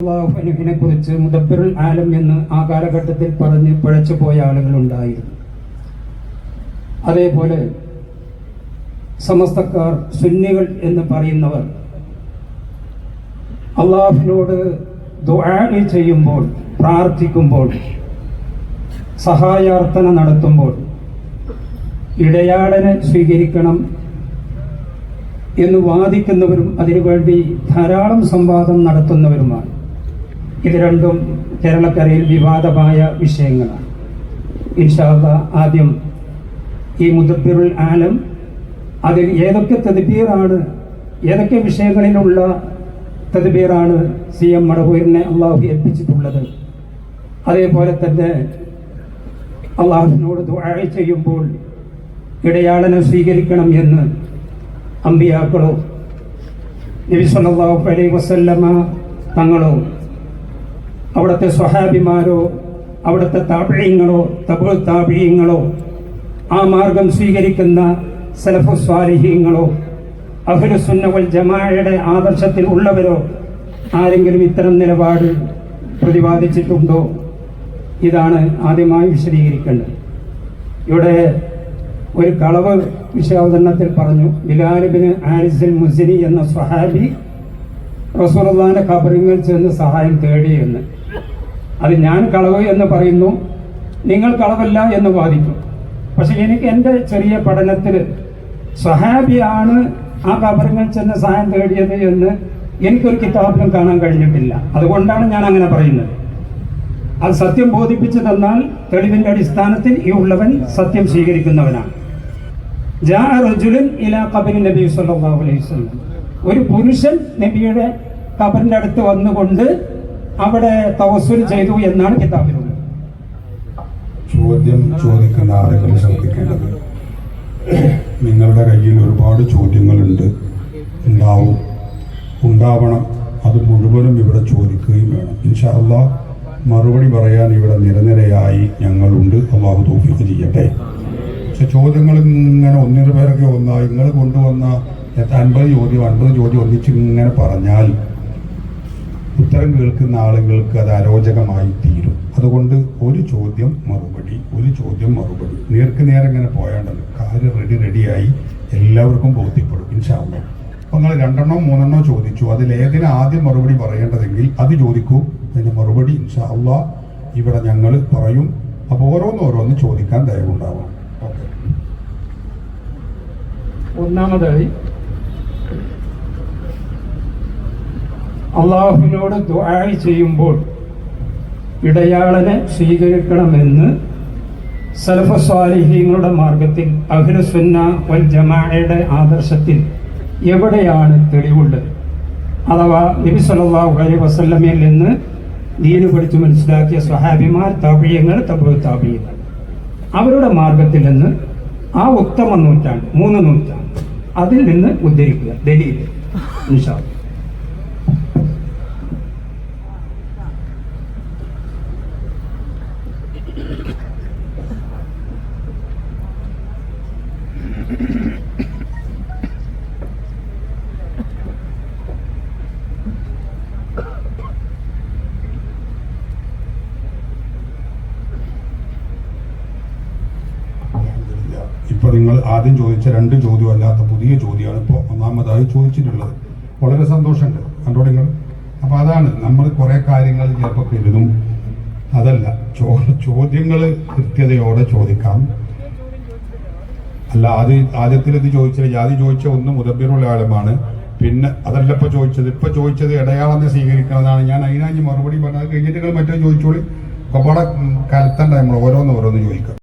അള്ളാഹുവിനെ കുറിച്ച് മുദബിറുൽ ആലം എന്ന് ആ കാലഘട്ടത്തിൽ പറഞ്ഞ് പിഴച്ചു പോയ ആളുകളുണ്ടായിരുന്നു അതേപോലെ സമസ്തക്കാർ സുന്നികൾ എന്ന് പറയുന്നവർ അള്ളാഹുവിനോട് ദുആനി ചെയ്യുമ്പോൾ പ്രാർത്ഥിക്കുമ്പോൾ സഹായാർത്ഥന നടത്തുമ്പോൾ ഇടയാളനെ സ്വീകരിക്കണം എന്ന് വാദിക്കുന്നവരും അതിനുവേണ്ടി ധാരാളം സംവാദം നടത്തുന്നവരുമാണ്. ഇത് രണ്ടും കേരളക്കരയിൽ വിവാദമായ വിഷയങ്ങളാണ്. ഇൻഷാല്ല ആദ്യം ഈ മുദബിറുൽ ആലം അതിൽ ഏതൊക്കെ തദ്ബീറാണ് ഏതൊക്കെ വിഷയങ്ങളിലുള്ള തദ്ബീറാണ് സി എം മടവൂരിനെ അള്ളാഹു ഏൽപ്പിച്ചിട്ടുള്ളത്. അതേപോലെ തന്നെ അള്ളാഹുവിനോട് ദുആ ചെയ്യുമ്പോൾ ഇടയാളനെ സ്വീകരിക്കണം എന്ന് അമ്പിയാക്കളോ നബി സല്ലല്ലാഹു അലൈഹി വസല്ലമ തങ്ങളോ അവിടുത്തെ സ്വഹാബിമാരോ അവിടുത്തെ താപിഴയങ്ങളോ തബു താപിഴയങ്ങളോ ആ മാർഗം സ്വീകരിക്കുന്ന സലഫു സ്വാലിഹീങ്ങളോ അഹുലുസുന്നവൽ ജമാഅയുടെ ആദർശത്തിൽ ഉള്ളവരോ ആരെങ്കിലും ഇത്തരം നിലപാട് പ്രതിപാദിച്ചിട്ടുണ്ടോ? ഇതാണ് ആദ്യമായി വിശദീകരിക്കേണ്ടത്. ഇവിടെ ഒരു കളവ് വിശദാവതരണത്തിൽ പറഞ്ഞു ബിലാലിബിന് ആരിസിൽ മുസിനി എന്ന സ്വഹാബി റസൂറുള്ളാന്റെ ഖബറിങ്ങൾ ചെന്ന് സഹായം തേടി എന്ന്. അത് ഞാൻ കളവ് എന്ന് പറയുന്നു നിങ്ങൾ കളവല്ല എന്ന് വാദിക്കും. പക്ഷെ എനിക്ക് എന്റെ ചെറിയ പഠനത്തിൽ സഹാബിയാണ് ആ കബറിങ്ങൾ ചെന്ന് സഹായം തേടിയത് എന്ന് എനിക്കൊരു കിതാബിലും കാണാൻ കഴിഞ്ഞിട്ടില്ല. അതുകൊണ്ടാണ് ഞാൻ അങ്ങനെ പറയുന്നത്. അത് സത്യം ബോധിപ്പിച്ചു തന്നാൽ തെളിവിന്റെ അടിസ്ഥാനത്തിൽ ഈ ഉള്ളവൻ സത്യം സ്വീകരിക്കുന്നവനാണ്. നബി സല്ലല്ലാഹു അലൈഹി വസല്ലം. ഒരു പുരുഷൻ നബിയുടെ കബറിന്റെ അടുത്ത് വന്നുകൊണ്ട് അവിടെ തവസ്സുൽ ചെയ്തു എന്നാണ് കിതാബിലുള്ളത്. ചോദ്യം ചോദിക്കുന്ന ആളുകൾ ശ്രദ്ധിക്കേണ്ടത് നിങ്ങളുടെ കയ്യിൽ ഒരുപാട് ചോദ്യങ്ങളുണ്ട്. ഉണ്ടാവും. ഉണ്ടാവണം. അത് മുഴുവനും ഇവിടെ ചോദിക്കുകയും വേണം. ഇൻഷാല്ല മറുപടി പറയാൻ ഇവിടെ നിരനിരയായി ഞങ്ങളുണ്ട്. അള്ളാഹു തോഫിക്ക് ചെയ്യട്ടെ. പക്ഷെ ചോദ്യങ്ങൾ ഇങ്ങനെ ഒന്നിനു പേരൊക്കെ ഒന്നായി. നിങ്ങൾ കൊണ്ടുവന്ന അൻപത് ചോദ്യം അൻപത് ചോദ്യം ഒന്നിച്ച് ഇങ്ങനെ പറഞ്ഞാൽ ഉത്തരം കേൾക്കുന്ന ആളുകൾക്ക് അത് അരോചകമായി തീരും. അതുകൊണ്ട് ഒരു ചോദ്യം മറുപടി ഒരു ചോദ്യം മറുപടി. നേർക്ക് നേരെ ഇങ്ങനെ പോയാണ്ടല്ലോ. കാര്യം റെഡി റെഡിയായി എല്ലാവർക്കും ബോധ്യപ്പെടും ഇൻഷാല്ല അപ്പൊ നിങ്ങൾ രണ്ടെണ്ണോ മൂന്നെണ്ണോ ചോദിച്ചു. അതിൽ ഏതിന് ആദ്യം മറുപടി പറയേണ്ടതെങ്കിൽ അത് ചോദിക്കൂ. അതിന്റെ മറുപടി ഇൻഷാ അള്ളാ ഇവിടെ ഞങ്ങൾ പറയും. അപ്പോൾ ഓരോന്നോരോന്ന് ചോദിക്കാൻ ദയവുണ്ടാവണം. ഓക്കെ. ഒന്നാമതായി അള്ളാഹുവിനോട് ദുആ ചെയ്യുമ്പോൾ ഇടയാളനെ സ്വീകരിക്കണമെന്ന് സലഫസ്വാലിഹീങ്ങളുടെ മാർഗത്തിൽ അഖിലസുന്ന വൽ ജമാഅയുടെ ആദർശത്തിൽ എവിടെയാണ് തെളിവുള്ളത്? അഥവാ നബി സല്ലല്ലാഹു അലൈഹി വസല്ലമയിൽ നിന്ന് ദീന് പഠിച്ചു മനസ്സിലാക്കിയ സ്വഹാബിമാർ താപിയങ്ങൾ തപു താപിയങ്ങൾ അവരുടെ മാർഗത്തിൽ നിന്ന് ആ ഉത്തമ നൂറ്റാണ്ട് മൂന്ന് നൂറ്റാണ്ട് അതിൽ നിന്ന് ഉദ്ധരിക്കുക ദലീൽ ഇൻഷാ നിങ്ങൾ ആദ്യം ചോദിച്ച രണ്ട് ചോദ്യം അല്ലാത്ത പുതിയ ചോദ്യമാണ് ഇപ്പോൾ ഒന്നാമതായി ചോദിച്ചിട്ടുള്ളത്. വളരെ സന്തോഷമുണ്ട്. കണ്ടോ നിങ്ങൾ? അപ്പൊ അതാണ് നമ്മൾ കുറേ കാര്യങ്ങൾ ചിലപ്പോൾ കരുതും. അതല്ല ചോ ചോദ്യങ്ങൾ കൃത്യതയോടെ ചോദിക്കാം. അല്ല ആദ്യ ആദ്യത്തിൽ ഇത് ചോദിച്ചത് ആദ്യം ചോദിച്ച ഒന്ന് മുതബിറുള്ള ആളുമാണ്. പിന്നെ അതല്ല ഇപ്പൊ ചോദിച്ചത്. ഇപ്പൊ ചോദിച്ചത് ഇടയാളെന്ന് സ്വീകരിക്കണമെന്നാണ്. ഞാൻ അതിനാഞ്ഞ് മറുപടി പറഞ്ഞത്. കഴിഞ്ഞിട്ട് നിങ്ങൾ മറ്റേ ചോദിച്ചോളി. കപാട കലത്തണ്ട നമ്മൾ ഓരോന്ന് ഓരോന്ന് ചോദിക്കാം.